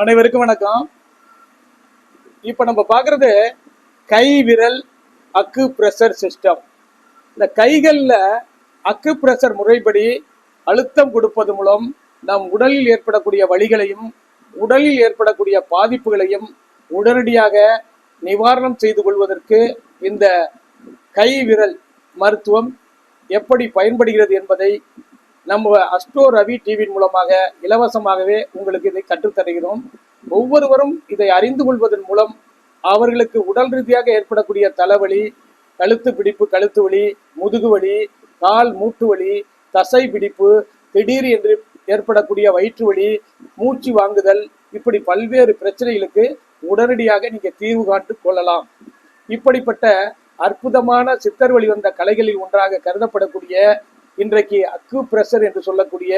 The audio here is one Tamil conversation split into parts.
அனைவருக்கும் வணக்கம். இப்போ நம்ம பார்க்குறது கை விரல் அக்கு பிரஷர் சிஸ்டம் இந்த கைகளில் அக்கு பிரஷர் முறைப்படி அழுத்தம் கொடுப்பது மூலம் நம் உடலில் ஏற்படக்கூடிய வழிகளையும் உடலில் ஏற்படக்கூடிய பாதிப்புகளையும் உடனடியாக நிவாரணம் செய்து கொள்வதற்கு இந்த கை விரல் மருத்துவம் எப்படி பயன்படுகிறது என்பதை நம்ம அஸ்டோ ரவி டிவியின் மூலமாக இலவசமாகவே உங்களுக்கு இதை கற்றுத்தருகிறோம் ஒவ்வொருவரும் இதை அறிந்து கொள்வதன் மூலம் அவர்களுக்கு உடல் ரீதியாக ஏற்படக்கூடிய தலைவலி கழுத்து பிடிப்பு கழுத்து வலி முதுகு வலி கால் மூட்டு வலி தசை பிடிப்பு திடீர் என்று ஏற்படக்கூடிய வயிற்று வலி மூச்சு வாங்குதல் இப்படி பல்வேறு பிரச்சனைகளுக்கு உடனடியாக நீங்கள் தீர்வு காண்டு கொள்ளலாம். இப்படிப்பட்ட அற்புதமான சித்தர் வழி வந்த கலைகளில் ஒன்றாக கருதப்படக்கூடிய இன்றைக்கு அக்கு பிரஷர் என்று சொல்லக்கூடிய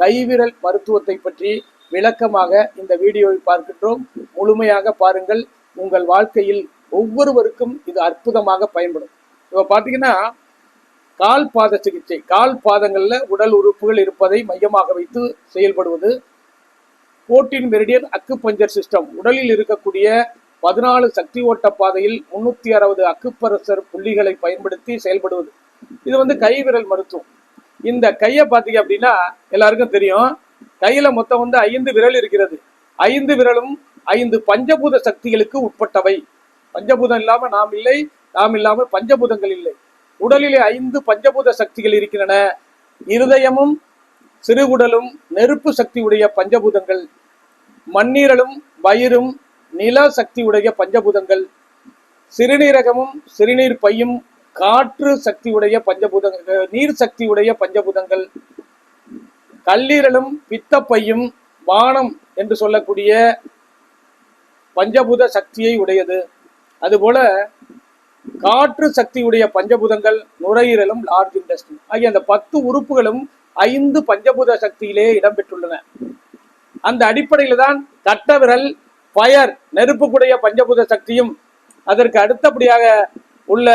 கைவிரல் மருத்துவத்தை பற்றி விளக்கமாக இந்த வீடியோவை பார்க்கின்றோம். முழுமையாக பாருங்கள். உங்கள் வாழ்க்கையில் ஒவ்வொருவருக்கும் இது அற்புதமாக பயன்படும். இப்போ பார்த்தீங்கன்னா கால் பாத சிகிச்சை கால் பாதங்களில் உடல் உறுப்புகள் இருப்பதை மையமாக வைத்து செயல்படுவது. போர்டின் மெரிடியன் அக்கு பஞ்சர் சிஸ்டம் உடலில் இருக்கக்கூடிய பதினாலு சக்தி ஓட்ட பாதையில் முன்னூத்தி அறுபது அக்குப்பரசர் புள்ளிகளை பயன்படுத்தி செயல்படுவது. இது வந்து கைவிரல் மருத்துவம். இந்த கையை பார்த்தீங்க அப்படின்னா எல்லாருக்கும் தெரியும். கையில மொத்தம் வந்து ஐந்து விரல் இருக்கிறது. ஐந்து விரலும் ஐந்து பஞ்சபூத சக்திகளுக்கு உட்பட்டவை. பஞ்சபூதம் இல்லாம நாம் இல்லை நாம் இல்லாமல் பஞ்சபூதங்கள் இல்லை. உடலிலே ஐந்து பஞ்சபூத சக்திகள் இருக்கின்றன. இருதயமும் சிறுகுடலும் நெருப்பு சக்தி உடைய பஞ்சபூதங்கள். மண்ணீரலும் வயிறும் நில சக்தி உடைய பஞ்சபூதங்கள். சிறுநீரகமும் சிறுநீர் பையும் காற்று சக்தி உடைய பஞ்சபூதங்கள் நீர் சக்தி உடைய பஞ்சபூதங்கள் கல்லீரலும் பித்தப்பையும் வானம் என்று சொல்லக்கூடிய பஞ்சபூத சக்தியை உடையது. அதுபோல காற்று சக்தியுடைய பஞ்சபூதங்கள் நுரையீரலும் லார்ஜ் இண்டஸ்ட்ரி ஆகிய அந்த பத்து உறுப்புகளும் ஐந்து பஞ்சபூத சக்தியிலே இடம்பெற்றுள்ளன. அந்த அடிப்படையில் தான் கட்ட விரல் ஃபயர் நெருப்புக்குடைய பஞ்சபூத சக்தியும் அதற்கு அடுத்தபடியாக உள்ள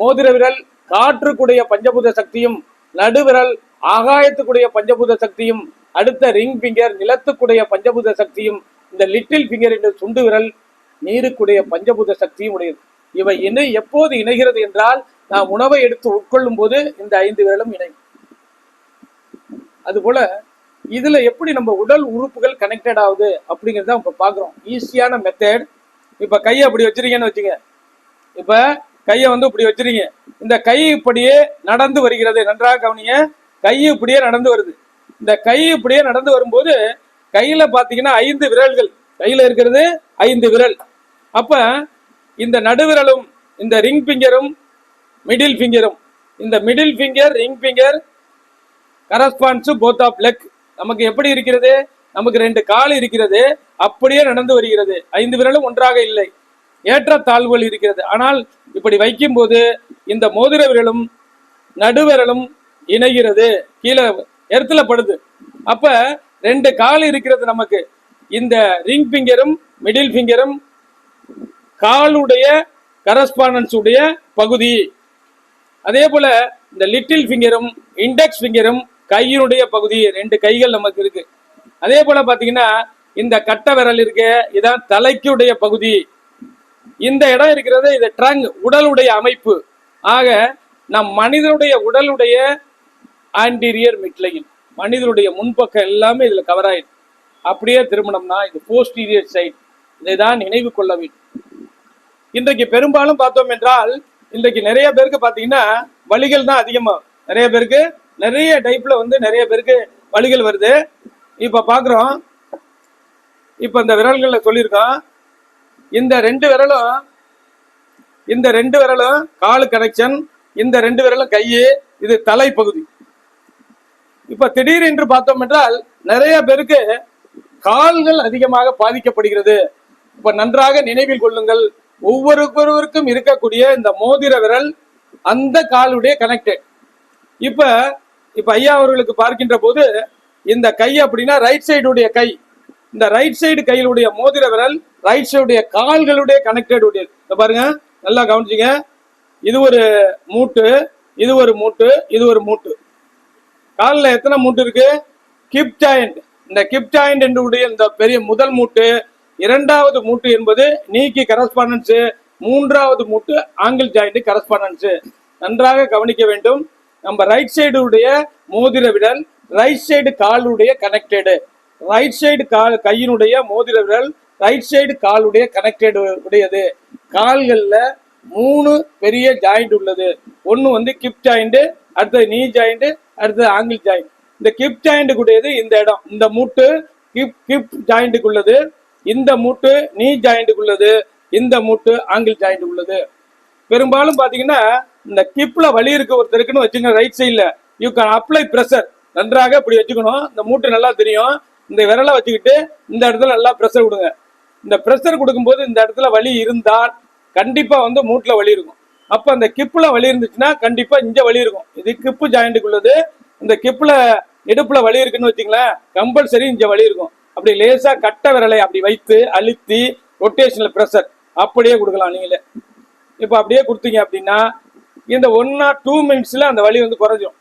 மோதிர விரல் காற்றுக்குடைய பஞ்சபூத சக்தியும் நடுவிரல் ஆகாயத்துக்குடைய பஞ்சபூத சக்தியும் அடுத்த ரிங் பிங்கர் நிலத்துக்குடைய பஞ்சபூத சக்தியும் இந்த லிட்டில் பிங்கர் என்ற சுண்டு விரல் நீருக்குடைய பஞ்சபூத சக்தியும் உடையது. இவை இணை எப்போது இணைகிறது என்றால் நாம் உணவை எடுத்து உட்கொள்ளும் போது இந்த ஐந்து விரலும் இணையும் அதுபோல இதுல எப்படி நம்ம உடல் உறுப்புகள் கனெக்டட் ஆகுது அப்படிங்கிறத இப்ப பாக்குறோம் ஈஸியான மெத்தட் இப்ப கையை அப்படி வச்சிருக்கீங்கன்னு வச்சுங்க. இப்ப கையை வந்து இப்படி வச்சிருக்கீங்க. இந்த கை இப்படியே நடந்து வருகிறது. நன்றாக கவனிங்க. கை இப்படியே நடந்து வருது. இந்த கை இப்படியே நடந்து வரும்போது கையில பாத்தீங்கன்னா ஐந்து விரல்கள். கையில இருக்கிறது ஐந்து விரல். அப்ப இந்த நடுவிரலும் இந்த ரிங் ஃபிங்கரும் மிடில் ஃபிங்கரும். இந்த middle finger ring finger corresponds both of leg நமக்கு எப்படி இருக்கிறது? நமக்கு ரெண்டு கால் இருக்கிறது. அப்படியே நடந்து வருகிறது. ஐந்து விரலும் ஒன்றாக இல்லை. ஏற்றத்தாழ்வுகள் இருக்கிறது. ஆனால் இப்படி வைக்கும்போது இந்த மோதிர விரலும் நடுவிரலும் இணைகிறது. கீழே எர்த்துல படுது. அப்ப ரெண்டு கால் இருக்கிறது நமக்கு. இந்த ரிங் ஃபிங்கரும் மிடில் ஃபிங்கரும் காலுடைய கரஸ்பாண்டன்ஸ் உடைய பகுதி. அதே போல இந்த லிட்டில் ஃபிங்கரும் இண்டெக்ஸ் ஃபிங்கரும் கையினுடைய பகுதி. ரெண்டு கைகள் நமக்கு இருக்கு. அதே போல பாத்தீங்கன்னா இந்த கட்டை விரல் இருக்கு. இதான் தலைக்குடைய பகுதி. இந்த இடம் இருக்கிறது இது ட்ரங் உடலுடைய அமைப்பு. ஆக நம் மனிதனுடைய உடலுடைய ஆன்டீரியர் மிட்லைன் மனிதனுடைய முன்பக்கம் எல்லாமே இதில் கவர் ஆயிடும். அப்படியே திருமணம்னா இது போஸ்டீரியர் சைட் இதை தான் நினைவு கொள்ள வேண்டும். இன்றைக்கு பெரும்பாலும் பார்த்தோம் என்றால் இன்றைக்கு நிறைய பேருக்கு பார்த்தீங்கன்னா வலிகள் தான் அதிகமாகும் நிறைய பேருக்கு நிறைய டைப்பில் வந்து நிறைய பேருக்கு வலிகள் வருது. இப்போ பார்க்குறோம். இப்போ இந்த விரல்களில் சொல்லியிருக்கோம். இந்த ரெண்டு விரலும் இந்த ரெண்டு விரலும் காலு கனெக்ஷன் இந்த ரெண்டு விரலும் கை இது தலை பகுதி இப்ப திடீர் என்று பார்த்தோம் என்றால் நிறைய பேருக்கு கால்கள் அதிகமாக பாதிக்கப்படுகிறது. இப்ப நன்றாக நினைவில் கொள்ளுங்கள். ஒவ்வொருவருக்கும் இருக்கக்கூடிய இந்த மோதிர விரல் அந்த காலுடைய கனெக்டட் இப்ப இப்ப ஐயா அவர்களுக்கு பார்க்கின்ற போது இந்த கை அப்படின்னா ரைட் சைடுடைய கை. இந்த ரைட் சைடு கையிலுடைய மோதிர விரல் ரைட் சைடுடைய கால்களுடைய கனெக்டட் உடைய பாருங்க நல்லா கவனிச்சிங்க. இது ஒரு மூட்டு இது ஒரு மூட்டு இது ஒரு மூட்டு. காலில் எத்தனை மூட்டு இருக்கு? கிப் ஜாயிண்ட் இந்த கிப் ஜாயிண்ட் என்னுடைய இந்த பெரிய முதல் மூட்டு இரண்டாவது மூட்டு என்பது நீக்கி கரஸ்பாண்டன்ஸ் மூன்றாவது மூட்டு ஆங்கிள் ஜாயிண்ட் கரஸ்பாண்டன்ஸ் நன்றாக கவனிக்க வேண்டும். நம்ம ரைட் சைடு உடைய மோதிர விரல் ரைட் சைடு காலுடைய கனெக்டடு ரைட் சைடு கால் கையினுடைய மோதிர விரல் ரைட் சைடு காலுடைய கனெக்டடு உடையது. கால்களில் மூணு பெரிய ஜாயிண்ட் உள்ளது. ஒன்று வந்து கிப் ஜாயிண்ட் அடுத்தது நீ ஜாயிண்ட் அடுத்தது ஆங்கிள் ஜாயிண்ட் இந்த கிப் ஜாயிண்ட் உடையது இந்த இடம். இந்த மூட்டு கிப் கிப் ஜாயிண்ட்டுக்கு உள்ளது இந்த மூட்டு நீ ஜாயிண்ட்டுக்கு உள்ளது இந்த மூட்டு ஆங்கிள் ஜாயிண்ட் உள்ளது. பெரும்பாலும் பார்த்தீங்கன்னா இந்த கிப்ல வலி இருக்க ஒருத்தருக்குன்னு வச்சுங்க ரைட் சைடில் யூ கேன் அப்ளை ப்ரெஷர் நன்றாக இப்படி வச்சுக்கணும். இந்த மூட்டு நல்லா தெரியும். இந்த விரலை வச்சுக்கிட்டு இந்த இடத்துல நல்லா ப்ரெஷர் கொடுங்க இந்த ப்ரெஷர் கொடுக்கும்போது இந்த இடத்துல வலி இருந்தால் கண்டிப்பாக வந்து மூட்டில் வலி இருக்கும். அப்போ அந்த கிப்பில் வலி இருந்துச்சுன்னா கண்டிப்பாக இங்கே வலி இருக்கும். இது கிப்பு ஜாயிண்ட்டுக்கு உள்ளது இந்த கிப்பில் இடுப்பில் வலி இருக்குன்னு வச்சுங்களேன் கம்பல்சரி இங்கே வலி இருக்கும். அப்படி லேசாக கட்டை விரலை அப்படி வைத்து அழுத்தி ரொட்டேஷனில் ப்ரெஷர் அப்படியே கொடுக்கலாம் நீங்களே. இப்போ அப்படியே கொடுத்தீங்க அப்படின்னா இந்த ஒன் ஆர் டூ மினிட்ஸில் அந்த வலி வந்து குறைஞ்சிடும்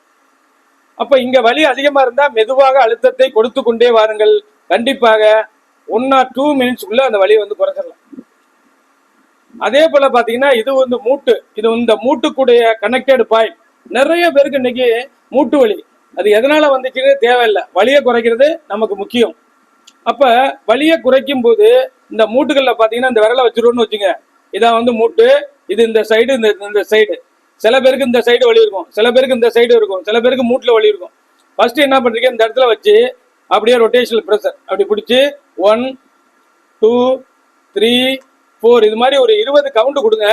அப்போ இங்கே வலி அதிகமாக இருந்தால் மெதுவாக அழுத்தத்தை கொடுத்து கொண்டே வாருங்கள். கண்டிப்பாக ஒன் ஆர் டூ மினிட்ஸ்க்குள்ள அந்த வலி வந்து குறைச்சிடலாம். அதே போல பாத்தீங்கன்னா இது வந்து மூட்டு. இது இந்த மூட்டுக்குடைய கனெக்டட் பாயிண்ட் நிறைய பேருக்கு இன்னைக்கு மூட்டு வலி. அது எதனால வந்துச்சுன்னு தேவையில்லை. வலியை குறைக்கிறது நமக்கு முக்கியம். அப்ப வலியை குறைக்கும் போது இந்த மூட்டுகள்ல பாத்தீங்கன்னா இந்த விரலை வச்சிருவோம்னு வச்சுங்க இதான் வந்து மூட்டு இது இந்த சைடு இந்த இந்த சைடு சில பேருக்கு இந்த சைடு வலி இருக்கும். சில பேருக்கு இந்த சைடு இருக்கும். சில பேருக்கு மூட்டுல வலி இருக்கும். ஃபர்ஸ்ட் என்ன பண்றீங்க? இந்த இடத்துல வச்சு அப்படியே ரொட்டேஷனல் ப்ரெஷர் அப்படி பிடிச்சி ஒன் டூ த்ரீ ஃபோர் இது மாதிரி ஒரு இருபது கவுண்ட் கொடுங்க.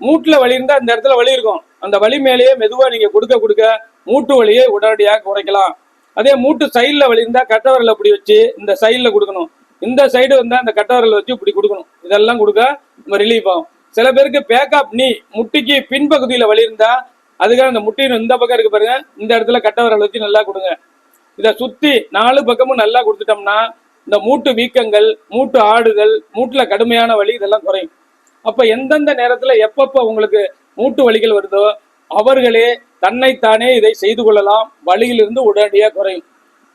மூட்டில் வலி இருந்தால் இந்த இடத்துல வலி இருக்கும். அந்த வலி மேலேயே மெதுவாக நீங்கள் கொடுக்க கொடுக்க மூட்டு வலியை உடனடியாக குறைக்கலாம். அதே மூட்டு சைடில் வலி இருந்தால் கட்டவரில் அப்படி வச்சு இந்த சைடில் கொடுக்கணும். இந்த சைடு வந்தால் அந்த கட்டவரில் வச்சு இப்படி கொடுக்கணும். இதெல்லாம் கொடுக்க நம்ம ரிலீஃப் ஆகும். சில பேருக்கு பேக்கப் நீ முட்டிக்கு பின்பகுதியில் வலி இருந்தால் அதுக்காக அந்த முட்டின் இந்த பக்கம் இருக்கு பாருங்க. இந்த இடத்துல கட்டவரல் வச்சு நல்லா கொடுங்க. இதை சுற்றி நாலு பக்கமும் நல்லா கொடுத்துட்டோம்னா இந்த மூட்டு வீக்கங்கள் மூட்டு ஆடுதல் மூட்டுல கடுமையான வலி இதெல்லாம் குறையும். அப்ப எந்தெந்த நேரத்துல எப்பப்ப உங்களுக்கு மூட்டு வலிகள் வருதோ அவர்களே தன்னைத்தானே இதை செய்து கொள்ளலாம். வழியிலிருந்து உடனடியாக குறையும்.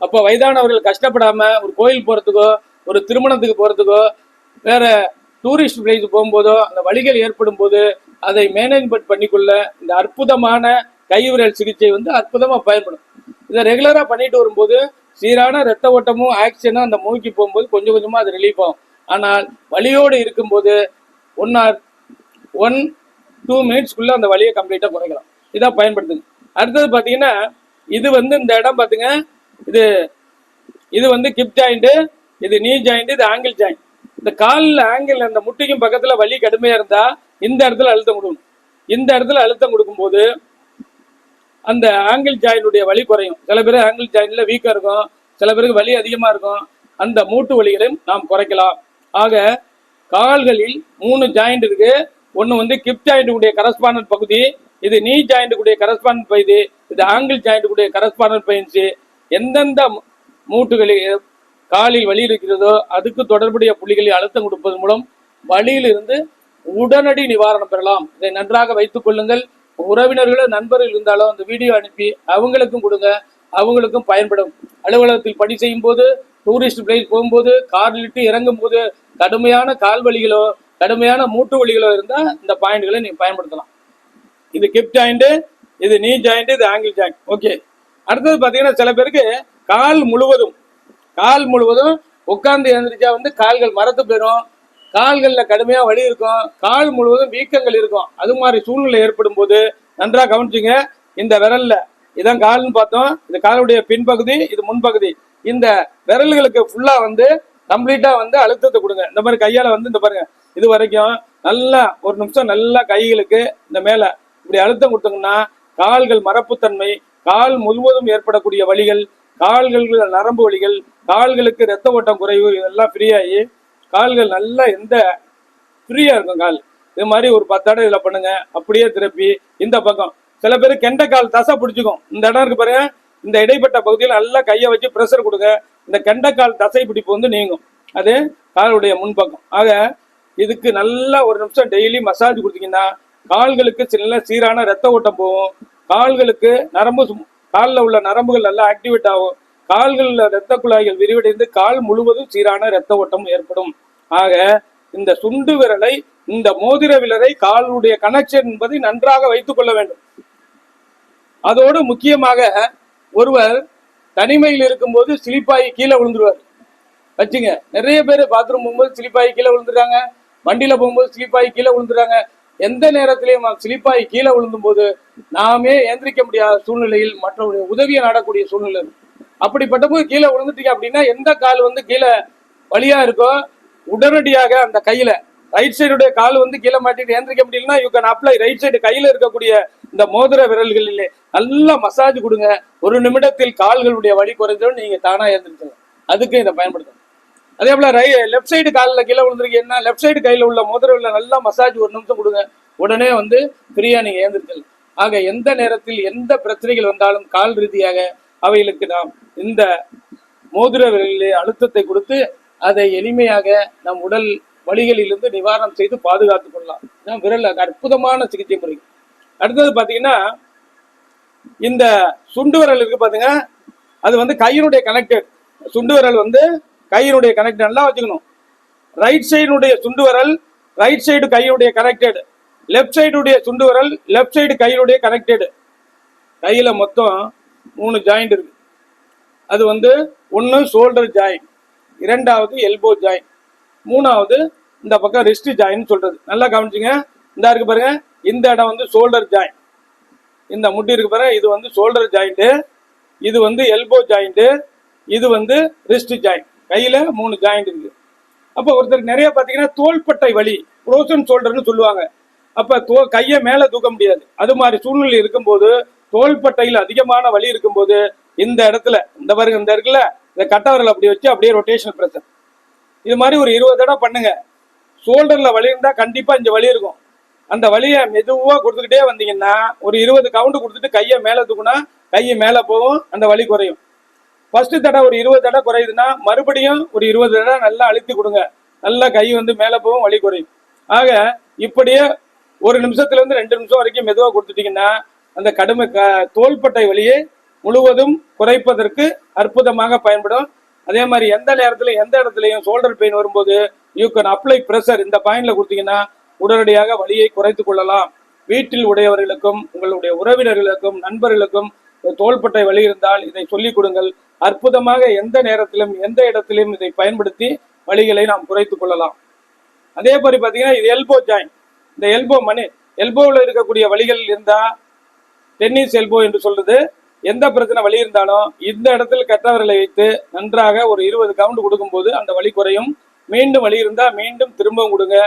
அப்ப வயதானவர்கள் கஷ்டப்படாம ஒரு கோயில் போறதுக்கோ ஒரு திருமணத்துக்கு போறதுக்கோ வேற டூரிஸ்ட் பிளேஸ் போகும்போதோ அந்த வழிகள் ஏற்படும் போது அதை மேனேஜ்மெண்ட் பண்ணிக்கொள்ள இந்த அற்புதமான கைவிரல் சிகிச்சை வந்து அற்புதமா பயன்படும். இதை ரெகுலரா பண்ணிட்டு வரும்போது சீரான ரத்த ஓட்டமும் ஆக்சிஜனும் அந்த மூக்கி போகும்போது கொஞ்சம் கொஞ்சமாக அது ரிலீஃப் ஆகும். ஆனால் வலியோடு இருக்கும்போது ஒன் ஆர் ஒன் டூ மினிட்ஸ்க்குள்ளே அந்த வலியை கம்ப்ளீட்டாக குறைக்கலாம். இதான் பயன்படுத்துங்க அடுத்தது பார்த்தீங்கன்னா இது வந்து இந்த இடம் பார்த்துங்க இது இது வந்து கிப் ஜாயிண்ட்டு இது நீ ஜாயிண்ட் இது ஆங்கிள் ஜாயிண்ட் இந்த காலில் ஆங்கிள் அந்த முட்டிக்கும் பக்கத்தில் வலி கடுமையாக இருந்தால் இந்த இடத்துல அழுத்தம் கொடுக்கணும். இந்த இடத்துல அழுத்தம் கொடுக்கும்போது அந்த ஆங்கிள் ஜாயினுடைய வலி குறையும். சில பேர் ஆங்கிள் ஜாயின்ல வீக்கா இருக்கும். சில பேருக்கு வலி அதிகமா இருக்கும். அந்த மூட்டு வலிகளையும் நாம் குறைக்கலாம். ஆக கால்களில் மூணு ஜாயிண்ட் இருக்கு. ஒன்று வந்து கிப் ஜாயிண்ட் உடைய கரஸ்பாண்டன்ட் பகுதி இது நீ ஜாயிண்ட் உடைய கரஸ்பாண்டன்ட் பகுதி இது ஆங்கிள் ஜாயிண்ட் உடைய கரஸ்பாண்டன்ட் பயிற்சி எந்தெந்த மூட்டுகளில் காலில் வலி இருக்கிறதோ அதுக்கு தொடர்புடைய புள்ளிகளில் அழுத்தம் கொடுப்பதன் மூலம் வலியிலிருந்து உடனடி நிவாரணம் பெறலாம். இதை நன்றாக வைத்துக் கொள்ளுங்கள். உறவினர்களோ நண்பர்கள் இருந்தாலும் அந்த வீடியோ அனுப்பி அவங்களுக்கும் கொடுங்க. அவங்களுக்கும் பயன்படும். அலுவலகத்தில் பணி செய்யும் போது டூரிஸ்ட் பிளேஸ் போகும்போது காரில் விட்டு இறங்கும் போது கடுமையான கால் வலிகளோ கடுமையான மூட்டு வலிகளோ இருந்தால் இந்த பாயிண்ட்களை நீங்கள் பயன்படுத்தலாம். இது கிப் ஜாயிண்ட் இது நீ ஜாயிண்ட் இது ஆங்கிள் ஜாயிண்ட் ஓகே அடுத்தது பார்த்தீங்கன்னா சில பேருக்கு கால் முழுவதும் கால் முழுவதும் உட்கார்ந்து எழுந்திரிச்சா வந்து கால்கள் மரத்து போயிடும். கால்களில் கடுமையாக வலி இருக்கும். கால் முழுவதும் வீக்கங்கள் இருக்கும். அது மாதிரி சூழ்நிலை ஏற்படும் போது நன்றாக கவனிச்சுங்க. இந்த விரலில் இதான் கால்னு பார்த்தோம். இந்த காலுடைய பின்பகுதி இது முன்பகுதி. இந்த விரல்களுக்கு ஃபுல்லாக வந்து கம்ப்ளீட்டாக வந்து அழுத்தத்தை கொடுங்க. இந்த மாதிரி கையால் வந்து இந்த பாருங்க. இது வரைக்கும் நல்லா ஒரு நிமிஷம் நல்லா கைகளுக்கு இந்த மேலே இப்படி அழுத்தம் கொடுத்தோங்கன்னா கால்கள் மரப்புத்தன்மை கால் முழுவதும் ஏற்படக்கூடிய வலிகள் கால்களில் நரம்பு வலிகள் கால்களுக்கு ரத்த ஓட்டம் குறைவு இதெல்லாம் ஃப்ரீயாகி கால்கள் நல்லா எந்த ஃப்ரீயா இருக்கும் கால்? இது மாதிரி ஒரு பத்து இடம் இதில் பண்ணுங்க. அப்படியே திருப்பி இந்த பக்கம். சில பேர் கெண்ட கால் தசை பிடிச்சிக்கும். இந்த இடம் இருக்கு பாருங்க. இந்த இடைப்பட்ட பகுதியில் நல்லா கையை வச்சு ப்ரெஷர் கொடுங்க. இந்த கெண்டக்கால் தசை பிடிப்பு வந்து நீங்கும். அது காலுடைய முன்பக்கம். ஆக இதுக்கு நல்லா ஒரு நிமிஷம் டெய்லி மசாஜ் கொடுத்தீங்கன்னா கால்களுக்கு சில சீரான ரத்த ஓட்டம் போகும். கால்களுக்கு நரம்பு காலில் உள்ள நரம்புகள் நல்லா ஆக்டிவேட் ஆகும். கால்களில் இரத்த குழாய்கள் விரிவடைந்து கால் முழுவதும் சீரான இரத்த ஓட்டம் ஏற்படும். ஆக இந்த சுண்டு விரலை இந்த மோதிர விரலை காலுடைய கனெக்ஷன் என்பதை நன்றாக வைத்துக் கொள்ள வேண்டும். அதோடு முக்கியமாக ஒருவர் தனிமையில் இருக்கும்போது சிலிப்பாகி கீழே விழுந்துருவார். வச்சுங்க நிறைய பேர் பாத்ரூம் போகும்போது சிலிப்பாய் கீழே விழுந்துறாங்க வண்டியில போகும்போது சிலிப்பாய் கீழே விழுந்துறாங்க எந்த நேரத்திலையும் சிலிப்பாய் கீழே விழுந்தும் போது நாமே எந்திரிக்க முடியாத சூழ்நிலையில் மற்றவருடைய உதவியை நாடக்கூடிய சூழ்நிலை. இருக்கு. அப்படிப்பட்ட போது கீழே விழுந்துட்டீங்க அப்படின்னா எந்த கால் வந்து கீழே வழியா இருக்கோ உடனடியாக அந்த கையில ரைட் சைடுடைய கால் வந்து கீழே மாட்டிட்டு ஏந்திரிக்க முடியலன்னா you can apply right side கையில இருக்கக்கூடிய இந்த மோதிர விரல்களிலே நல்லா மசாஜ் கொடுங்க. ஒரு நிமிடத்தில் கால்களுடைய வலி குறைஞ்சிடும். நீங்க தானா ஏந்திரிச்சலாம் அதுக்கு இதை பயன்படுத்தணும். அதே போல ரை லெஃப்ட் சைடு காலில் கீழே விழுந்திருக்கீங்கன்னா லெஃப்ட் சைடு கையில் உள்ள மோதிர நல்லா மசாஜ் ஒரு நிமிஷம் கொடுங்க. உடனே வந்து ஃப்ரீயா நீங்க ஏந்திரிச்சலாம் ஆக எந்த நேரத்தில் எந்த பிரச்சனைகள் வந்தாலும் கால் ரீதியாக அவைகளுக்கு நாம் இந்த மோதிர விரலிலே அழுத்தத்தை கொடுத்து அதை எளிமையாக நம் உடல் வலிகளிலிருந்து நிவாரணம் செய்து பாதுகாத்து கொள்ளலாம். இதான் விரல் அற்புதமான சிகிச்சை முறை. அடுத்தது பார்த்தீங்கன்னா இந்த சுண்டு விரல் இருக்கு பாத்தீங்க. அது வந்து கையினுடைய கனெக்டட் சுண்டு விரல் வந்து கையினுடைய கனெக்ட் நல்லா வச்சுக்கணும். ரைட் சைடுடைய சுண்டு விரல் ரைட் சைடு கையுடைய கனெக்டட் லெஃப்ட் சைடுடைய சுண்டு விரல் லெஃப்ட் சைடு கையினுடைய கனெக்டட் கையில மொத்தம் மூணு ஜாயிண்ட் இருக்கு. அது வந்து ஒன்று ஷோல்டர் ஜாயின் இரண்டாவது எல்போ ஜாயின் மூணாவது இந்த பக்கம் ரிஸ்ட் ஜாயின் சொல்றது. நல்லா கவனிச்சுங்க. இந்த இருக்கு பாருங்க. இந்த இடம் வந்து ஷோல்டர் ஜாயின் இந்த முட்டி இருக்கு பாருங்க. இது வந்து ஷோல்டர் ஜாயிண்ட்டு இது வந்து எல்போ ஜாயிண்ட்டு இது வந்து ரிஸ்ட் ஜாயிண்ட் கையில் மூணு ஜாயிண்ட் இருக்கு. அப்போ ஒருத்தர் நிறைய பார்த்தீங்கன்னா தோள்பட்டை வலி ப்ரோசன் ஷோல்டர்னு சொல்லுவாங்க. அப்போ தோ கையை மேலே தூக்க முடியாது. அது மாதிரி சூழ்நிலை இருக்கும்போது தோள்பட்டையில் அதிகமான வலி இருக்கும்போது இந்த இடத்துல இந்த பாருங்க இந்த இடத்துல இந்த கட்டவரில் அப்படி வச்சு அப்படியே ரொட்டேஷன் பிரச்சனை இது மாதிரி ஒரு இருபது தடவை பண்ணுங்க. ஷோல்டர்ல வலி இருந்தா கண்டிப்பா இந்த வலி இருக்கும். அந்த வலியை மெதுவா கொடுத்துக்கிட்டே வந்தீங்கன்னா ஒரு இருபது கவுண்ட் கொடுத்துட்டு கையை மேல தூக்குனா கையை மேல போகும் அந்த வலி குறையும். ஃபர்ஸ்ட் தடவை ஒரு இருபது தடவை குறையுதுன்னா மறுபடியும் ஒரு இருபது தடவை நல்லா அழுத்தி கொடுங்க. நல்லா கை வந்து மேல போகும் வலி குறையும். ஆக இப்படியே ஒரு நிமிஷத்துல இருந்து ரெண்டு நிமிஷம் வரைக்கும் மெதுவா கொடுத்துட்டீங்கன்னா அந்த கடுமை க தோள்பட்டை வலியை முழுவதும் குறைப்பதற்கு அற்புதமாக பயன்படும். அதே மாதிரி எந்த நேரத்துல எந்த இடத்துலையும் ஷோல்டர் பெயின் வரும்போது யூ கேன் அப்ளை ப்ரெஷர் இந்த பாயிண்ட்ல கொடுத்தீங்கன்னா உடனடியாக வலியை குறைத்துக் கொள்ளலாம். வீட்டில் உடையவர்களுக்கும் உங்களுடைய உறவினர்களுக்கும் நண்பர்களுக்கும் தோள்பட்டை வலி இருந்தால் இதை சொல்லிக் கொடுங்கள். அற்புதமாக எந்த நேரத்திலும் எந்த இடத்திலும் இதை பயன்படுத்தி வழிகளை நாம் குறைத்துக் கொள்ளலாம். அதே மாதிரி பார்த்தீங்கன்னா இது எல்போ ஜாயின் இந்த எல்போ மணி எல்போவில் இருக்கக்கூடிய வழிகள் இருந்தா டென்னிஸ் எல்போ என்று சொல்றது எந்த பிரச்சனை வலி இருந்தாலும் இந்த இடத்தில் கற்றவர்களை வைத்து நன்றாக ஒரு இருபது கவுண்ட் கொடுக்கும்போது அந்த வலி குறையும். மீண்டும் வலி இருந்தா மீண்டும் திரும்பவும் கொடுங்க.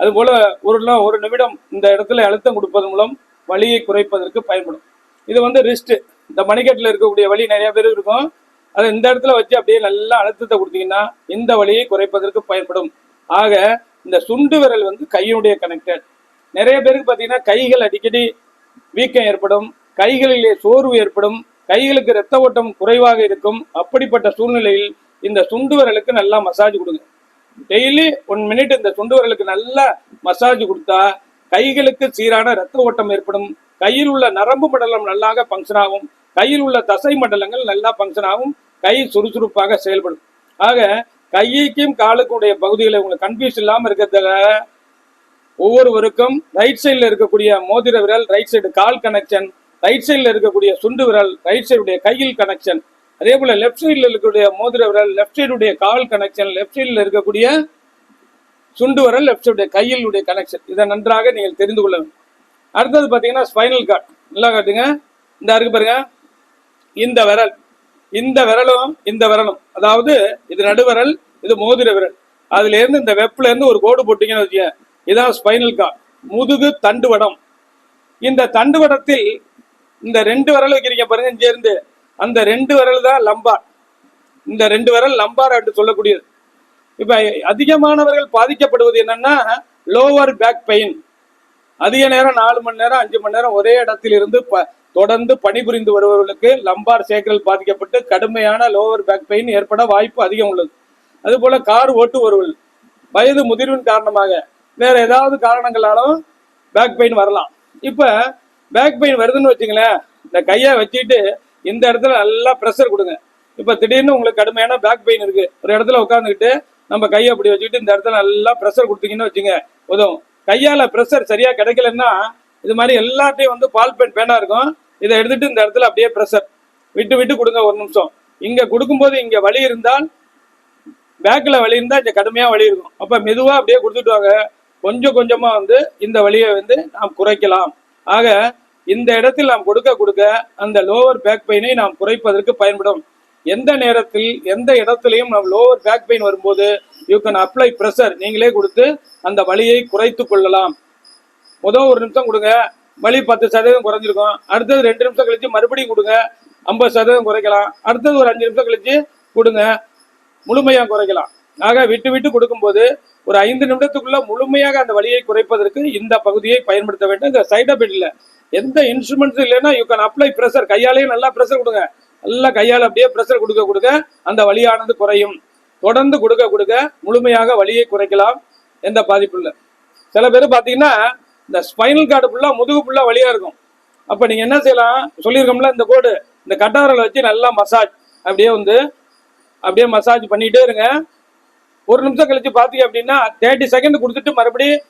அதுபோல் ஒரு ஒரு நிமிடம் இந்த இடத்துல அழுத்தம் கொடுப்பதன் மூலம் வலியை குறைப்பதற்கு பயன்படும். இது வந்து ரிஸ்ட். இந்த மணிக்கட்டில் இருக்கக்கூடிய வலி நிறைய பேர் இருக்கும். அதை இந்த இடத்துல வச்சு அப்படியே நல்லா அழுத்தத்தை கொடுத்தீங்கன்னா இந்த வலியை குறைப்பதற்கு பயன்படும். ஆக இந்த சுண்டு விரல் வந்து கையினுடைய கனெக்டட் நிறைய பேருக்கு பார்த்தீங்கன்னா கைகள் அடிக்கடி வீக்கம் ஏற்படும் கைகளிலே சோர்வு ஏற்படும் கைகளுக்கு இரத்த ஓட்டம் குறைவாக இருக்கும். அப்படிப்பட்ட சூழ்நிலையில் இந்த சுண்டு விரலுக்கு நல்லா மசாஜ் கொடுங்க. டெய்லி ஒன் மினிட் இந்த சுண்டு விரலுக்கு நல்லா மசாஜ் கொடுத்தா கைகளுக்கு சீரான இரத்த ஓட்டம் ஏற்படும். கையில் உள்ள நரம்பு மண்டலம் நல்லாக ஃபங்க்ஷன் ஆகும். கையில் உள்ள தசை மண்டலங்கள் நல்லா ஃபங்க்ஷன் ஆகும். கை சுறுசுறுப்பாக செயல்படும். ஆக கையைக்கும் காலுக்கும் உடைய பகுதிகளை உங்களுக்கு கன்ஃபியூஸ் இல்லாமல் இருக்கிறதுக்காக ஒவ்வொருவருக்கும் ரைட் சைடில் இருக்கக்கூடிய மோதிர விரல் ரைட் சைடு கால் கனெக்ஷன் ரைட் சைடில் இருக்கக்கூடிய சுண்டு விரல் ரைட் சைடுடைய கையில் கனெக்ஷன் அதே போல லெஃப்ட் சைடில் இருக்கக்கூடிய மோதிர விரல் லெஃப்ட் சைடுடைய கால் கனெக்ஷன் லெஃப்ட் சைடில் இருக்கக்கூடிய சுண்டு விரல் லெஃப்ட் சைடுடைய கையிலுடைய கனெக்ஷன் இதை நன்றாக நீங்கள் தெரிந்து கொள்ள வேண்டும். அடுத்தது பார்த்தீங்கன்னா ஸ்பைனல் கார்ட் நல்லா காட்டுங்க. இந்த இருக்கு பாருங்க. இந்த விரல். இந்த விரலும் இந்த விரலும். அதாவது இது நடுவிரல் இது மோதிர விரல். அதுல இருந்து இந்த வெப்ல இருந்து ஒரு கோடு போட்டீங்கன்னு வச்சுக்க இதான் ஸ்பைனல் கார்ட் முதுகு தண்டுவடம். இந்த தண்டுவடத்தில் இந்த ரெண்டு விரல் வைக்கிறீங்க பாருங்க இங்க இருந்து. அந்த ரெண்டு விரல் தான் லம்பார் இந்த ரெண்டு விரல் லம்பார் என்று சொல்லக்கூடியது. இப்ப அதிகமானவர்கள் பாதிக்கப்படுவது என்னன்னா லோவர் பேக் பெயின் அதிக நேரம் நாலு மணி நேரம் அஞ்சு மணி நேரம் ஒரே இடத்தில் இருந்து ப- தொடர்ந்து பணிபுரிந்து வருபவர்களுக்கு லம்பார் சேக்கல் பாதிக்கப்பட்டு கடுமையான லோவர் பேக் பெயின் ஏற்பட வாய்ப்பு அதிகம் உள்ளது. அதுபோல கார் ஓட்டுபவர்கள். வயது முதிர்வின் காரணமாக வேற ஏதாவது காரணங்களாலும் பேக் பெயின் வரலாம். இப்போ பேக் பெயின் வருதுன்னு வச்சுங்களேன் இந்த கையை வச்சுட்டு இந்த இடத்துல நல்லா ப்ரெஷர் கொடுங்க. இப்போ திடீர்னு உங்களுக்கு கடுமையான பேக் பெயின் இருக்கு. ஒரு இடத்துல உட்காந்துக்கிட்டு நம்ம கையை அப்படி வச்சுக்கிட்டு இந்த இடத்துல நல்லா ப்ரெஷர் கொடுத்தீங்கன்னு வச்சுங்க உதவும் கையால் ப்ரெஷர் சரியா கிடைக்கலன்னா இது மாதிரி எல்லாத்தையும் வந்து பால் பெயின் பேனாக இருக்கும். இதை எடுத்துட்டு இந்த இடத்துல அப்படியே ப்ரெஷர் விட்டு விட்டு கொடுங்க ஒரு நிமிஷம். இங்கே கொடுக்கும்போது இங்கே வலி இருந்தால் பேக்கில் வலி இருந்தால் இங்கே கடுமையாக வலி இருக்கும். அப்போ மெதுவாக அப்படியே கொடுத்துட்டு வாங்க. கொஞ்சம் கொஞ்சமா வந்து இந்த வழியை வந்து நாம் குறைக்கலாம். ஆக இந்த இடத்தில் நாம் கொடுக்க கொடுக்க அந்த லோவர் பேக் பெயினை நாம் குறைப்பதற்கு பயன்படும். எந்த நேரத்தில் எந்த இடத்துலையும் நாம் லோவர் பேக் பெயின் வரும்போது யூ கேன் அப்ளை ப்ரெஷர் நீங்களே கொடுத்து அந்த வலியை குறைத்து கொள்ளலாம். முதல் ஒரு நிமிஷம் கொடுங்க. வலி பத்து சதவீதம் குறைஞ்சிருக்கும். அடுத்தது ரெண்டு நிமிஷம் கழிச்சு மறுபடியும் கொடுங்க. ஐம்பது சதவீதம் குறைக்கலாம். அடுத்தது ஒரு அஞ்சு நிமிஷம் கழிச்சு கொடுங்க. முழுமையாக குறைக்கலாம். ஆக விட்டு விட்டு கொடுக்கும்போது ஒரு ஐந்து நிமிடத்துக்குள்ள முழுமையாக அந்த வலியை குறைப்பதற்கு இந்த பகுதியை பயன்படுத்த வேண்டும். இந்த சைட் எஃபெக்ட் இல்லை. எந்த இன்ஸ்ட்ருமெண்ட்ஸ் இல்லைன்னா யூ கேன் அப்ளை ப்ரெஷர் கையாலேயே நல்லா ப்ரெஷர் கொடுங்க. நல்லா கையால் அப்படியே ப்ரெஷர் கொடுக்க கொடுக்க அந்த வழியானது குறையும். தொடர்ந்து கொடுக்க கொடுக்க முழுமையாக வலியை குறைக்கலாம். எந்த பாதிப்பும் இல்லை. சில பேர் பார்த்தீங்கன்னா இந்த ஸ்பைனல் கார்டு ஃபுல்லாக முதுகு ஃபுல்லாக வழியாக இருக்கும். அப்போ நீங்கள் என்ன செய்யலாம்? சொல்லியிருக்கோம்ல இந்த கோடு. இந்த கட்டாரில் வச்சு நல்லா மசாஜ் அப்படியே வந்து அப்படியே மசாஜ் பண்ணிகிட்டே இருங்க. ஒரு நிமிஷம் கழிச்சு பார்த்தீங்க அப்படின்னா தேர்ட்டி செகண்ட் கொடுத்துட்டு மறுபடியும்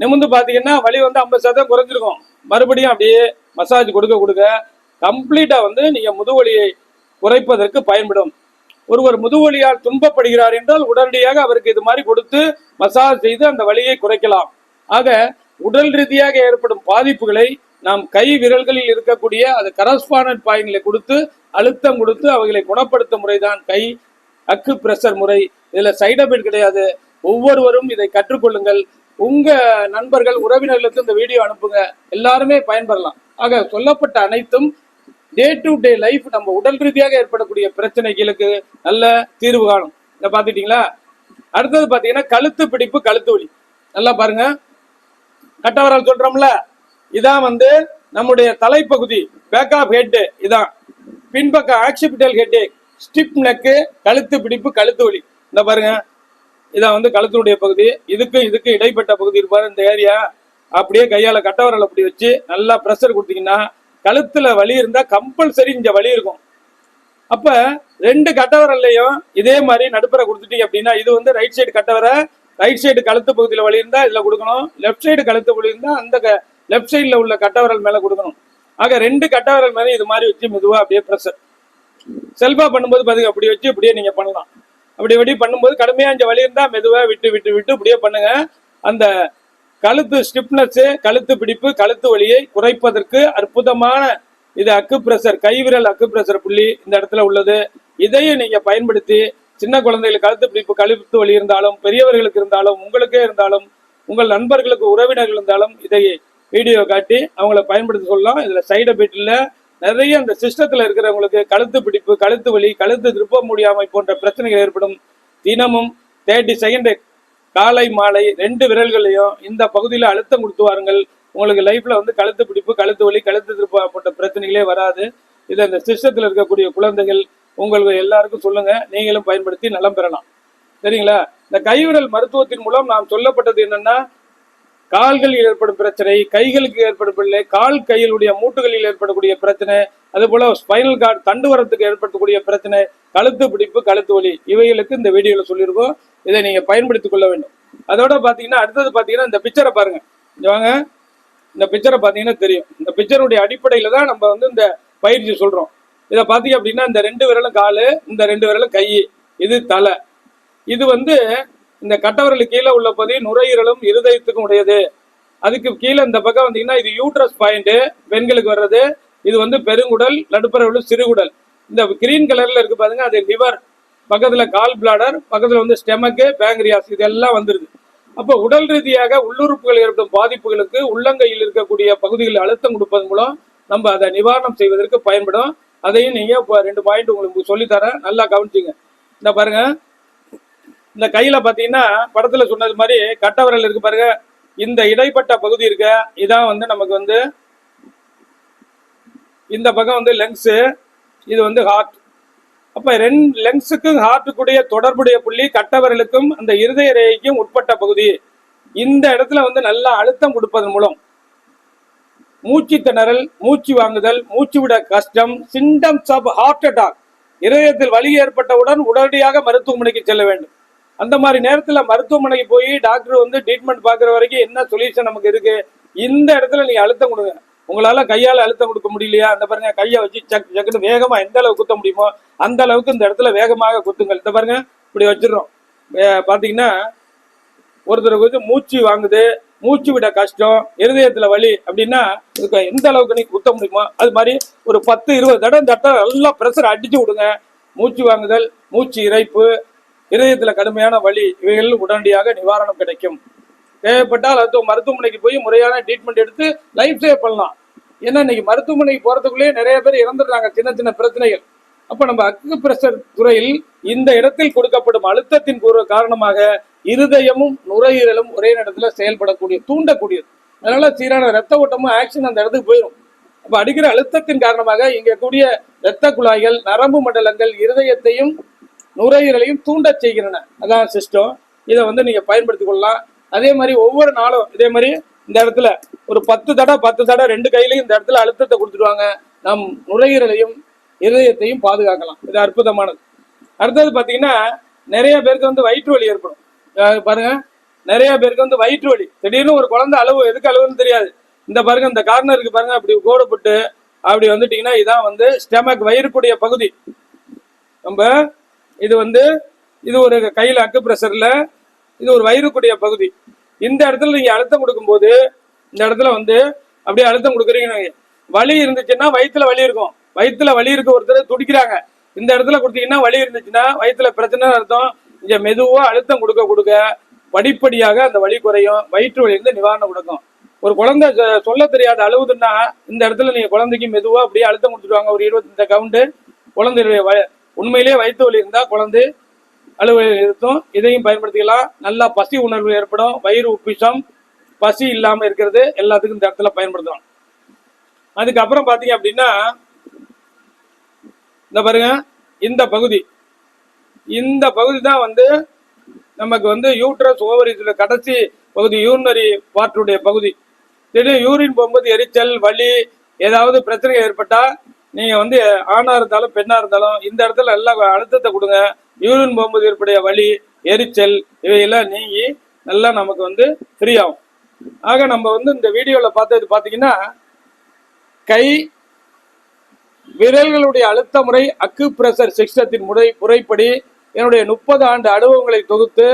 நிமிந்து பார்த்தீங்கன்னா வலி வந்து ஐம்பது சதவீதம் குறைஞ்சிருக்கும். மறுபடியும் அப்படியே மசாஜ் கொடுக்க கொடுக்க கம்ப்ளீட்டாக வந்து நீங்கள் முதுவலியை குறைப்பதற்கு பயன்படும். ஒருவர் முதுவலியால் துன்பப்படுகிறார் என்றால் உடனடியாக அவருக்கு இது மாதிரி கொடுத்து மசாஜ் செய்து அந்த வலியை குறைக்கலாம். ஆக உடல் ரீதியாக ஏற்படும் பாதிப்புகளை நாம் கை விரல்களில் இருக்கக்கூடிய அது கரஸ்பாண்டன்ட் பாயிண்ட்ல கொடுத்து அழுத்தம் கொடுத்து அவைகளை குணப்படுத்தும் முறைதான் கை அக்கு பிரஷர் முறை இதுல சைட் எஃபெக்ட் கிடையாது ஒவ்வொருவரும் இதை கற்றுக்கொள்ளுங்கள் உங்க நண்பர்கள் உறவினர்களுக்கு இந்த வீடியோ அனுப்புங்க எல்லாருமே பயன்பெறலாம் ஆக சொல்லப்பட்ட அனைத்தும் டே டு டே லைஃப் நம்ம உடல் ரீதியாக ஏற்படக்கூடிய பிரச்சனைகளுக்கு நல்ல தீர்வு காணும் இதை பார்த்துட்டீங்களா அடுத்தது பார்த்தீங்கன்னா கழுத்து பிடிப்பு கழுத்து வலி நல்லா பாருங்க கட்டவரால் சொல்றோம்ல இதான் வந்து நம்முடைய தலைப்பகுதி பேக் ஆஃப் ஹெட் இதான் பின்பக்க ஆக்சிபிட்டல் ஹெட் ஸ்டிப் நெக்கு கழுத்து பிடிப்பு கழுத்து வலி இந்த பாருங்க. இதான் வந்து களத்தினுடைய பகுதி. இதுக்கும் இதுக்கு இடைப்பட்ட பகுதி இருப்பாரு இந்த ஏரியா அப்படியே கையால கட்டவரல் அப்படி வச்சு நல்லா ப்ரெஷர் கொடுத்தீங்கன்னா கழுத்துல வலி இருந்தா கம்பல்சரி இங்க வலி இருக்கும். அப்ப ரெண்டு கட்டவரல்லையும் இதே மாதிரி நடுப்புற கொடுத்துட்டீங்க அப்படின்னா இது வந்து ரைட் சைடு கட்டவரை ரைட் சைடு கழுத்து பகுதியில் வலி இருந்தா இதுல கொடுக்கணும். லெஃப்ட் சைடு கழுத்து வலி இருந்தா அந்த லெஃப்ட் சைடில் உள்ள கட்டவரல் மேல கொடுக்கணும். ஆக ரெண்டு கட்டவரல் மேல இது மாதிரி வச்சு மெதுவா அப்படியே ப்ரெஷர் செல்ஃபா பண்ணும்போது பாத்தீங்க அப்படி வச்சு இப்படியே நீங்க பண்ணலாம். அப்படி இப்படி பண்ணும்போது கடுமையாக இந்த வலி இருந்தால் மெதுவாக விட்டு விட்டு விட்டு இப்படியே பண்ணுங்க. அந்த கழுத்து ஸ்டிப்னஸ்ஸு கழுத்து பிடிப்பு கழுத்து வலியை குறைப்பதற்கு அற்புதமான இது அக்கு பிரஷர் கைவிரல் அக்கு பிரஷர் புள்ளி இந்த இடத்துல உள்ளது. இதையும் நீங்கள் பயன்படுத்தி சின்ன குழந்தைகளுக்கு கழுத்து பிடிப்பு கழுத்து வலி இருந்தாலும் பெரியவர்களுக்கு இருந்தாலும் உங்களுக்கே இருந்தாலும் உங்கள் நண்பர்களுக்கு உறவினர்கள் இருந்தாலும் இதை வீடியோ காட்டி அவங்கள பயன்படுத்த சொல்லலாம் இதில் சைடு எஃபெக்ட் இல்லை. நிறைய இந்த சிஸ்டத்தில் இருக்கிறவங்களுக்கு கழுத்து பிடிப்பு கழுத்து வலி கழுத்து திருப்ப முடியாமை போன்ற பிரச்சனைகள் ஏற்படும். தினமும் தேர்ட்டி செகண்ட் காலை மாலை ரெண்டு விரல்களையும் இந்த பகுதியில் அழுத்தம் கொடுத்து வாருங்கள். உங்களுக்கு லைஃப்ல வந்து கழுத்து பிடிப்பு கழுத்து வலி கழுத்து திருப்ப போன்ற பிரச்சனைகளே வராது. இதை இந்த சிஸ்டத்தில் இருக்கக்கூடிய குழந்தைகள் உங்களுக்கு எல்லாருக்கும் சொல்லுங்கள் நீங்களும் பயன்படுத்தி நலம் பெறலாம். சரிங்களா? இந்த கைவிரல் மருத்துவத்தின் மூலம் நாம் சொல்லப்பட்டது என்னென்னா கால்களில் ஏற்படும் பிரச்சனை கைகளுக்கு ஏற்படும் பிரச்சனை கால் கையிலுடைய மூட்டுகளில் ஏற்படக்கூடிய பிரச்சனை அது போல ஸ்பைனல் கார்டு தண்டுவரத்துக்கு ஏற்படக்கூடிய பிரச்சனை கழுத்து பிடிப்பு கழுத்து வலி இவைகளுக்கு இந்த வீடியோல சொல்லியிருக்கோம். இதை நீங்க பயன்படுத்திக் கொள்ள வேண்டும். அதோட பாத்தீங்கன்னா அடுத்தது பாத்தீங்கன்னா இந்த பிக்சரை பாருங்க. வாங்க. இந்த பிக்சரை பாத்தீங்கன்னா தெரியும். இந்த பிக்சருடைய அடிப்படையில தான் நம்ம வந்து இந்த பயிற்சி சொல்றோம். இதை பாத்தீங்க அப்படின்னா இந்த ரெண்டு விரலும் காலு இந்த ரெண்டு விரலும் கை இது தலை. இது வந்து இந்த கட்டவரலுக்கு கீழே உள்ள பகுதி நுரையீரலும் இருதயத்துக்கும் உடையது. அதுக்கு கீழே இந்த பக்கம் வந்தீங்கன்னா இது யூட்ரஸ் பாயிண்ட் பெண்களுக்கு வர்றது. இது வந்து பெருங்குடல் நடுப்பற சிறுகுடல். இந்த கிரீன் கலர்ல இருக்கு பாருங்க அது லிவர் பக்கத்துல கால் பிளாடர் பக்கத்துல வந்து ஸ்டெமக்கு பேங்க்ரியாஸ் இதெல்லாம் வந்துருது. அப்போ உடல் ரீதியாக உள்ளுறுப்புகள் ஏற்படும் பாதிப்புகளுக்கு உள்ளங்கையில் இருக்கக்கூடிய பகுதிகளில் அழுத்தம் கொடுப்பதன் மூலம் நம்ம அதை நிவாரணம் செய்வதற்கு பயன்படும். அதையும் நீங்க இப்போ ரெண்டு பாயிண்ட் உங்களுக்கு சொல்லித்தரேன். நல்லா கவனிச்சிங்க. இந்த பாருங்க இந்த கையில பாத்தீங்கன்னா படத்துல சொன்னது மாதிரி கட்டவரல் இருக்கு பாருங்க. இந்த இடைப்பட்ட பகுதி இருக்க இதான் வந்து நமக்கு வந்து இந்த பக்கம் வந்து லென்ஸு இது வந்து ஹார்ட் அப்ப ரெண்டு லெங்ஸுக்கும் ஹார்ட்டுக்குடைய தொடர்புடைய புள்ளி கட்டவரலுக்கும் அந்த இருதய ரேகைக்கும் உட்பட்ட பகுதி. இந்த இடத்துல வந்து நல்லா அழுத்தம் கொடுப்பதன் மூலம் மூச்சு திணறல் மூச்சு வாங்குதல் மூச்சு விட கஷ்டம் சிம்டம்ஸ் ஆஃப் ஹார்ட் அட்டாக் இதயத்தில் வலி ஏற்பட்டவுடன் உடனடியாக மருத்துவமனைக்கு செல்ல வேண்டும். அந்த மாதிரி நேரத்துல மருத்துவமனைக்கு போய் டாக்டர் வந்து ட்ரீட்மெண்ட் பார்க்குற வரைக்கும் என்ன சொல்யூஷன் நமக்கு இருக்கு? இந்த இடத்துல நீங்க அழுத்தம் கொடுங்க. உங்களால கையால அழுத்தம் கொடுக்க முடியலையா? அந்த பாருங்க கையை வச்சு சக் சக்குன்னு வேகமா எந்த அளவுக்கு குத்த முடியுமோ அந்த அளவுக்கு இந்த இடத்துல வேகமாக குத்துங்கள். இந்த பாருங்க இப்படி வச்சிடுறோம். பார்த்தீங்கன்னா பாத்தீங்கன்னா ஒருத்தருக்கு வந்து மூச்சு வாங்குது. மூச்சு விட கஷ்டம். இருதயத்துல வலி அப்படின்னா இதுக்கு எந்த அளவுக்கு நீங்கள் குத்த முடியுமோ அது மாதிரி ஒரு பத்து இருபது தடவை இந்த இடத்துல நல்லா ப்ரெஷர் அடிச்சு விடுங்க. மூச்சு வாங்குதல் மூச்சு இறைப்பு இருதயத்துல கடுமையான வலி இவைகளில் உடனடியாக நிவாரணம் கிடைக்கும். தேவைப்பட்டால் அது மருத்துவமனைக்கு போய் முறையான ட்ரீட்மெண்ட் எடுத்து லைஃப் சேவ் பண்ணலாம். ஏன்னா இன்னைக்கு மருத்துவமனைக்கு போறதுக்குள்ளேயே நிறைய பேர் இறந்துடுறாங்க. சின்ன சின்ன பிரச்சனைகள். அப்ப நம்ம அக்கு பிரஷர் துறையில் இந்த இடத்தில் கொடுக்கப்படும் அழுத்தத்தின் பூர்வ காரணமாக இருதயமும் நுரையீரலும் ஒரே இடத்துல செயல்படக்கூடிய தூண்டக்கூடியது. அதனால சீரான ரத்த ஓட்டமும் ஆக்ஷன் அந்த இடத்துக்கு போயிடும் அப்போ அடிக்கிற அழுத்தத்தின் காரணமாக இங்கே கூடிய இரத்த குழாய்கள் நரம்பு மண்டலங்கள் இருதயத்தையும் நுரையீரலையும் தூண்டச் செய்கின்றன. அதான் சிஸ்டம் இதை வந்து நீங்கள் பயன்படுத்தி கொள்ளலாம். அதே மாதிரி ஒவ்வொரு நாளும் இதே மாதிரி இந்த இடத்துல ஒரு பத்து தடவை பத்து தடவை ரெண்டு கையிலையும் இந்த இடத்துல அழுத்தத்தை கொடுத்துடுவாங்க. நம் நுரையீரலையும் இதயத்தையும் பாதுகாக்கலாம். இது அற்புதமானது. அடுத்தது பார்த்தீங்கன்னா நிறைய பேருக்கு வந்து வயிற்று வலி ஏற்படும். பாருங்க நிறைய பேருக்கு வந்து வயிற்று வலி. திடீர்னு ஒரு குழந்தை அளவு எதுக்கு அளவுன்னு தெரியாது. இந்த பாருங்க இந்த கார்னருக்கு பாருங்க அப்படி கோடுபட்டு அப்படி வந்துட்டீங்கன்னா இதான் வந்து ஸ்டெமக் வயிறுக்குடைய பகுதி. நம்ம இது வந்து இது ஒரு கையில் அக்கு ப்ரெஷரில் இது ஒரு வயிறுக்குடைய பகுதி. இந்த இடத்துல நீங்கள் அழுத்தம் கொடுக்கும்போது இந்த இடத்துல வந்து அப்படியே அழுத்தம் கொடுக்குறீங்க வலி இருந்துச்சுன்னா வயிற்றுல வலி இருக்கும். வயிற்றுல வலி இருக்க ஒருத்தர் துடிக்கிறாங்க. இந்த இடத்துல கொடுத்தீங்கன்னா வலி இருந்துச்சுன்னா வயிற்றுல பிரச்சனை அர்த்தம். இங்கே மெதுவாக அழுத்தம் கொடுக்க கொடுக்க படிப்படியாக அந்த வலி குறையும். வயிற்று வலி இருந்து நிவாரணம் கொடுக்கும். ஒரு குழந்தை சொல்ல தெரியாத அழுவுதுன்னா இந்த இடத்துல நீங்கள் குழந்தைக்கு மெதுவாக அப்படியே அழுத்தம் கொடுத்துருவாங்க ஒரு இருபத்தஞ்சு கவுண்டு குழந்தையுடைய வ- உண்மையிலேயே வயிற்று வலி இருந்தா குழந்தை அழுவல் இருக்கும் இதையும் பயன்படுத்திக்கலாம். நல்லா பசி உணர்வு ஏற்படும். வயிறு உப்பிசம் பசி இல்லாம இருக்கிறது எல்லாத்துக்கும் இந்த இடத்துல பயன்படுத்தலாம் அதுக்கப்புறம் பாத்தீங்க அப்படின்னா இந்த பாருங்க இந்த பகுதி. இந்த பகுதி தான் வந்து நமக்கு வந்து யூட்ரஸ் ஓவரிஸில் கடைசி பகுதி யூரினரி பார்ட்டுடைய பகுதி. திடீர் யூரின் போகும்போது எரிச்சல் வலி ஏதாவது பிரச்சனை ஏற்பட்டா நீங்க வந்து ஆணா இருந்தாலும் பெண்ணா இருந்தாலும் இந்த இடத்துல நல்லா அழுத்தத்தை கொடுங்க. யூரின் போகும்போது ஏற்படைய வலி எரிச்சல் இவையெல்லாம் நீங்கி நல்லா நமக்கு வந்து ஃப்ரீ ஆகும். ஆக நம்ம வந்து இந்த வீடியோவில் பார்த்தது பார்த்தீங்கன்னா கை விரல்களுடைய அழுத்த முறை அக்கு பிரஷர் சிஸ்டத்தின் முறை முறைப்படி என்னுடைய முப்பது ஆண்டு அனுபவங்களை தொகுத்து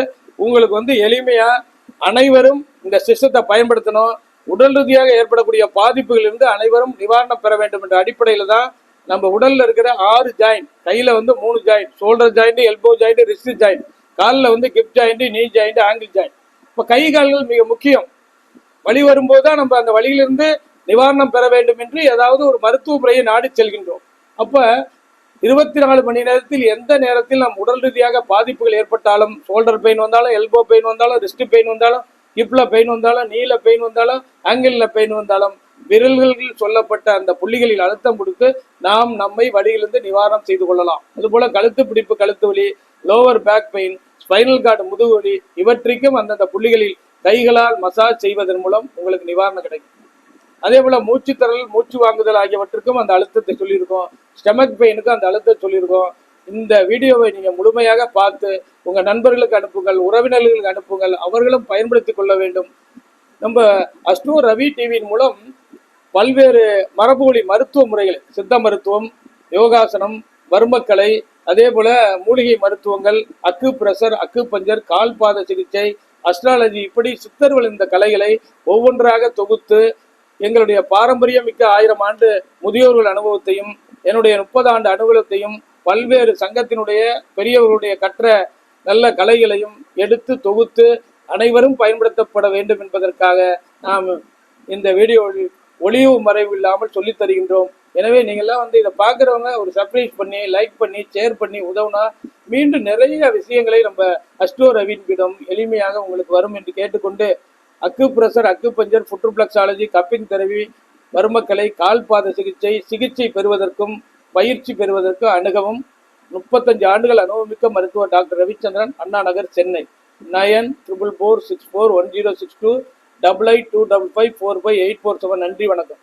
உங்களுக்கு வந்து எளிமையா அனைவரும் இந்த சிஸ்டத்தை பயன்படுத்தணும். உடல் ரீதியாக ஏற்படக்கூடிய பாதிப்புகளிலிருந்து அனைவரும் நிவாரணம் பெற வேண்டும் என்ற அடிப்படையில தான் நம்ம உடல்ல இருக்கிற ஆறு ஜாயிண்ட் கையில வந்து மூணு joint shoulder joint elbow joint wrist joint காலில் வந்து hip joint knee joint ankle joint இப்போ கை கால்கள் மிக முக்கியம். வழி வரும்போது தான் நம்ம அந்த வழியிலிருந்து நிவாரணம் பெற வேண்டும் என்று ஏதாவது ஒரு மருத்துவ முறையை நாடி செல்கின்றோம். அப்ப இருபத்தி நாலு மணி நேரத்தில் எந்த நேரத்தில் நம் உடல் ரீதியாக பாதிப்புகள் ஏற்பட்டாலும் ஷோல்டர் பெயின் வந்தாலும் எல்போ பெயின் வந்தாலும் ரிஸ்ட் பெயின் வந்தாலும் ஹிப்பில் பெயின் வந்தாலும் நீல பெயின் வந்தாலும் ஆங்கிளில் பெயின் வந்தாலும் விரல்களில் சொல்லப்பட்ட அந்த புள்ளிகளில் அழுத்தம் கொடுத்து நாம் நம்மை வழியிலிருந்து நிவாரணம் செய்து கொள்ளலாம். அதுபோல கழுத்து பிடிப்பு கழுத்து வலி lower back pain spinal cord முதுகு வலி இவற்றிற்கும் அந்தந்த புள்ளிகளில் கைகளால் மசாஜ் செய்வதன் மூலம் உங்களுக்கு நிவாரணம் கிடைக்கும். அதே போல மூச்சு தரல் மூச்சு வாங்குதல் ஆகியவற்றுக்கும் அந்த அழுத்தத்தை சொல்லியிருக்கோம். ஸ்டெமக் பெயினுக்கும் அந்த அழுத்தத்தை சொல்லியிருக்கோம். இந்த வீடியோவை நீங்கள் முழுமையாக பார்த்து உங்கள் நண்பர்களுக்கு அனுப்புங்கள் உறவினர்களுக்கு அனுப்புங்கள் அவர்களும் பயன்படுத்திக் கொள்ள வேண்டும். நம்ம அஸ்டோ ரவி டிவியின் மூலம் பல்வேறு மரபுவழி மருத்துவ முறைகள் சித்த மருத்துவம் யோகாசனம் வர்மக்கலை அதே போல மூலிகை மருத்துவங்கள் அக்கு பிரஷர் அக்கு பஞ்சர் கால் பாத சிகிச்சை அஸ்ட்ராலஜி இப்படி சித்தர்கள் இந்த கலைகளை ஒவ்வொன்றாக தொகுத்து எங்களுடைய பாரம்பரியம் மிக்க ஆயிரம் ஆண்டு முதியோர்கள் அனுபவத்தையும் என்னுடைய முப்பது ஆண்டு அனுபவத்தையும் பல்வேறு சங்கத்தினுடைய பெரியவர்களுடைய கற்ற நல்ல கலைகளையும் எடுத்து தொகுத்து அனைவரும் பயன்படுத்தப்பட வேண்டும் என்பதற்காக நாம் இந்த வீடியோவில் ஒளிவு மறைவு இல்லாமல் சொல்லித் தருகின்றோம். எனவே நீங்கள்லாம் வந்து இதை பார்க்குறவங்க ஒரு சர்ப்ரைஸ் பண்ணி லைக் பண்ணி ஷேர் பண்ணி உதவுனா மீண்டும் நிறைய விஷயங்களை நம்ம அஸ்டோ ரவீன்பிடம் எளிமையாக உங்களுக்கு வரும் என்று கேட்டுக்கொண்டு அக்கு பிரஷர் அக்கு பஞ்சர் புற்றுப்ளக்ஸாலஜி கப்பிங் தெரவி மருமக்களை கால்பாத சிகிச்சை சிகிச்சை பெறுவதற்கும் பயிற்சி பெறுவதற்கும் அணுகவும் முப்பத்தஞ்சு ஆண்டுகள் அனுபவமிக்க மருத்துவர் doctor Ravichandran Anna Nagar Chennai. Nine triple four six four one zero six two double eight two double five four five eight four seven நன்றி வணக்கம்.